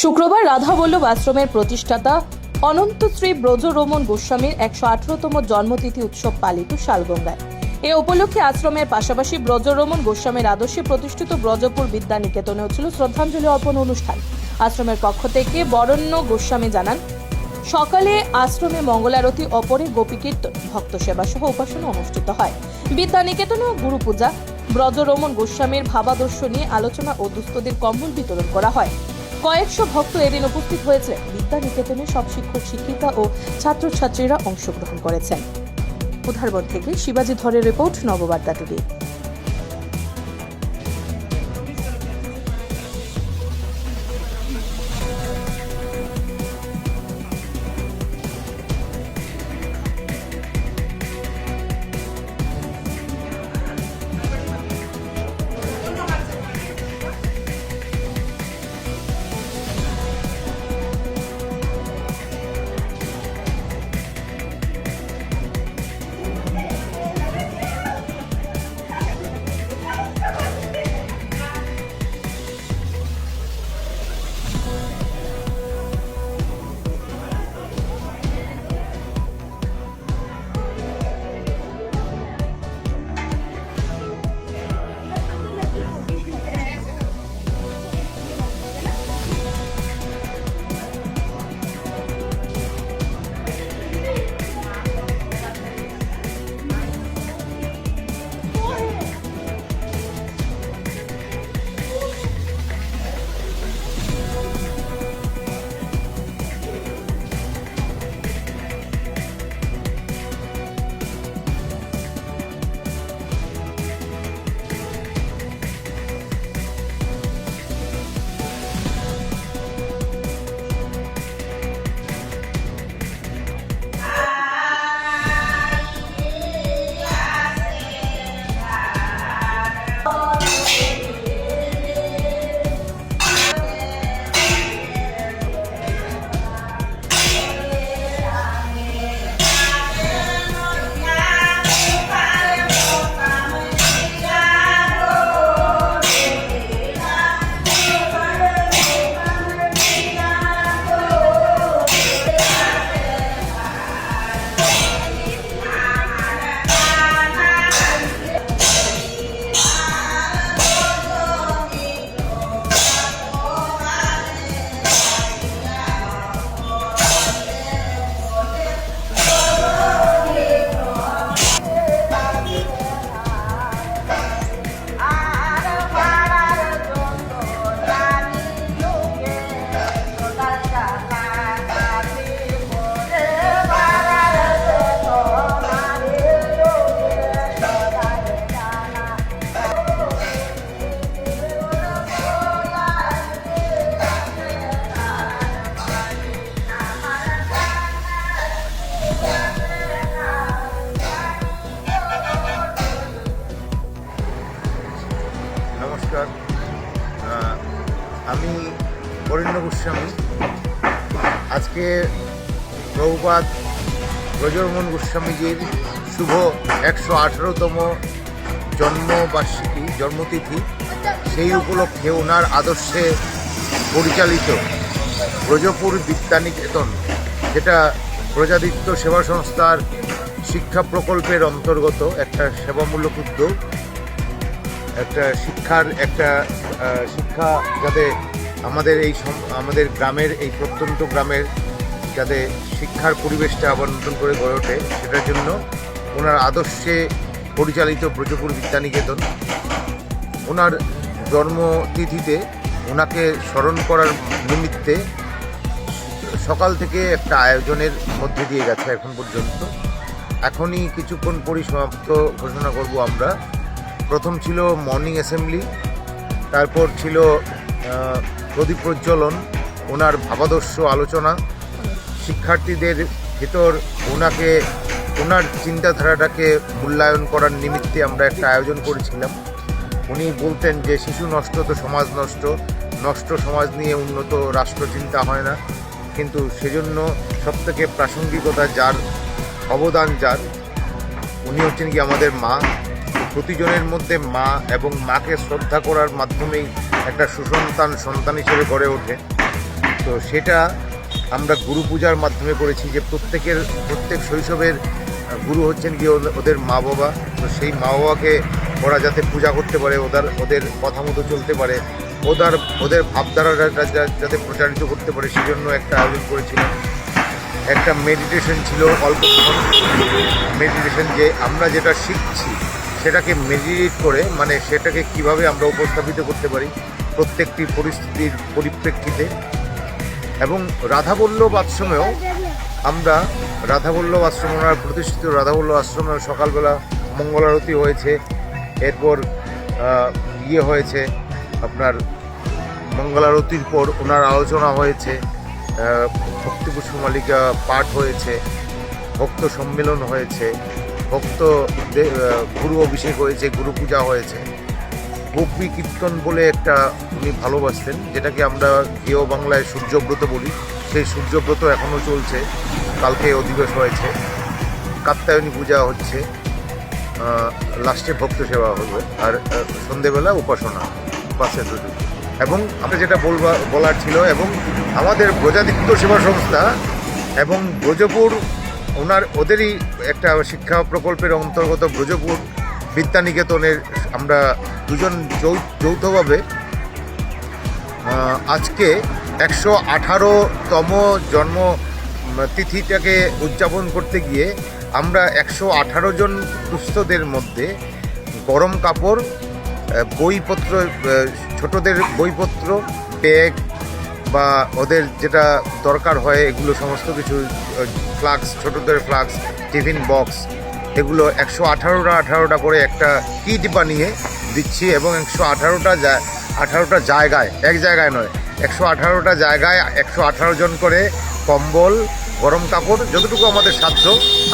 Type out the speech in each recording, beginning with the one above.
শুক্রবার রাধাবল্লভ আশ্রমের প্রতিষ্ঠাতা অনন্ত শ্রী ব্রজরমন গোস্বামীর একশো আঠারোতম জন্মতিথি উৎসব পালিত শালগঙ্গায়। এ উপলক্ষে আশ্রমের পাশাপাশি ব্রজরমন গোস্বামীর আদর্শে প্রতিষ্ঠিত ব্রজপুর বিদ্যা নিকেতনেও ছিল শ্রদ্ধাঞ্জলি অর্পণ অনুষ্ঠান। আশ্রমের পক্ষ থেকে বরণ্য গোস্বামী জানান, সকালে আশ্রমে মঙ্গলারতি অপরে গোপীকীর্তন, ভক্ত সেবা সহ উপাসনা অনুষ্ঠিত হয়। বিদ্যা নিকেতনে ও গুরু পূজা ব্রজরমন গোস্বামীর ভাবাদর্শ নিয়ে আলোচনা ও দুস্থদের কম্বল বিতরণ করা হয়। কয়েকশো ভক্ত এদিন উপস্থিত হয়েছে। বিদ্যা নিকেতনে সব শিক্ষক, শিক্ষিকা ও ছাত্রছাত্রীরা অংশগ্রহণ করেছেন। উধারবন থেকে শিবাজি ধরের রিপোর্ট, নববার্তা টুডে। নমস্কার। আমি বরেণ্য গোস্বামী। আজকে প্রভুপাত ব্রজরমন গোস্বামীজির শুভ একশো আঠারোতম জন্মবার্ষিকী, জন্মতিথি। সেই উপলক্ষে ওনার আদর্শে পরিচালিত ব্রজপুর বিদ্যানিকেতন, যেটা প্রজাদিত্য সেবা সংস্থার শিক্ষা প্রকল্পের অন্তর্গত একটা সেবামূলক উদ্যোগ। একটা শিক্ষার একটা শিক্ষা যাতে আমাদের এই আমাদের গ্রামের এই প্রত্যন্ত গ্রামের যাতে শিক্ষার পরিবেশটা আবার নতুন করে গড়ে ওঠে, সেটার জন্য ওনার আদর্শে পরিচালিত ব্রজপুর বিদ্যানিকেতন, ওনার জন্মতিথিতে ওনাকে স্মরণ করার নিমিত্তে সকাল থেকে একটা আয়োজনের মধ্যে দিয়ে গেছে এখন পর্যন্ত। এখনই কিছুক্ষণ পরিসমাপ্ত ঘোষণা করব আমরা। প্রথম ছিল মর্নিং অ্যাসেম্বলি, তারপর ছিল প্রদীপ প্রজ্বলন, ওনার ভাবাদর্শ আলোচনা। শিক্ষার্থীদের ভেতর ওনাকে, ওনার চিন্তাধারাটাকে মূল্যায়ন করার নিমিত্তে আমরা একটা আয়োজন করেছিলাম। উনি বলতেন যে, শিশু নষ্ট তো সমাজ নষ্ট নষ্ট সমাজ নিয়ে উন্নত রাষ্ট্র চিন্তা হয় না। কিন্তু সেজন্য সবথেকে প্রাসঙ্গিকতা যার, অবদান যার, উনি হচ্ছেন কি আমাদের মা। প্রতিজনের মধ্যে মা এবং মাকে শ্রদ্ধা করার মাধ্যমেই একটা সুসন্তান সন্তান হিসেবে গড়ে ওঠে। তো সেটা আমরা গুরু পূজার মাধ্যমে করেছি যে প্রত্যেকের, প্রত্যেক শৈশবের গুরু হচ্ছেন গিয়ে ওদের- মা বাবা। তো সেই মা বাবাকে ওরা যাতে পূজা করতে পারে, ওদের ওদের কথা মতো চলতে পারে, ওদের ওদের ভাবধারাটা যাতে প্রচারিত করতে পারে, সেজন্য একটা আয়োজন করেছিলাম একটা মেডিটেশন ছিল অল্পক্ষণ মেডিটেশন যে আমরা যেটা শিখছি সেটাকে মেজিট করে মানে সেটাকে কীভাবে আমরা উপস্থাপিত করতে পারি প্রত্যেকটি পরিস্থিতির পরিপ্রেক্ষিতে। এবং রাধাবল্লভ আশ্রমেও আমরা রাধাবল্লভ আশ্রম, ওনার প্রতিষ্ঠিত রাধাবল্লভ আশ্রমে সকালবেলা মঙ্গলারতি হয়েছে, এরপর ইয়ে হয়েছে, আপনার মঙ্গলারতির পর ওনার আলোচনা হয়েছে ভক্তিপুষ্প মালিকা পাঠ হয়েছে, ভক্ত সম্মেলন হয়েছে ভক্ত গুরু অভিষেক হয়েছে, গুরু পূজা হয়েছে। গোপী কীর্তন বলে একটা উনি ভালোবাসতেন, যেটাকে আমরা গেও বাংলায় সূর্যব্রত বলি। সেই সূর্যব্রত এখনও চলছে, কালকে অধিবেশ হয়েছে। কাত্যায়নী পূজা হচ্ছে লাস্টে ভক্ত সেবা হবে, আর সন্ধেবেলা উপাসনা বাসে দুটো এবং আপনার যেটা বলবা, বলার ছিল, এবং আমাদের ব্রজাদিত্য সেবা সংস্থা এবং ব্রজপুর ওনার, ওদেরই একটা শিক্ষা প্রকল্পের অন্তর্গত ব্রজপুর বিদ্যানিকেতনের আমরা দুজন যৌথভাবে আজকে একশো আঠারোতম জন্ম তিথিটাকে উদযাপন করতে গিয়ে আমরা একশো আঠারো জন দুস্থদের মধ্যে গরম কাপড় বইপত্র ছোটদের বইপত্র, ব্যাগ বা ওদের যেটা দরকার হয়, এগুলো সমস্ত কিছু ফ্লাক্স ছোটদের ফ্লাক্স টিফিন বক্স এগুলো একশো আঠারোটা আঠারোটা করে একটা কিট বানিয়ে দিচ্ছি এবং একশো আঠারোটা আঠারোটা জায়গায়, এক জায়গায় নয়, একশো আঠারোটা জায়গায় একশো আঠারো জন করে কম্বল, গরম কাপড়, যতটুকু আমাদের সাধ্য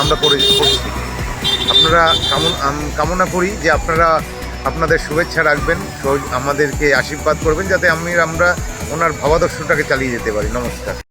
আমরা করে, করছি। আপনারা কামনা করি যে আপনারা আপনাদের শুভেচ্ছা রাখবেন আমাদেরকে আশীর্বাদ করবেন যাতে আমি আমরা ওনার ভাবাদর্শটাকে চালিয়ে যেতে পারি। নমস্কার।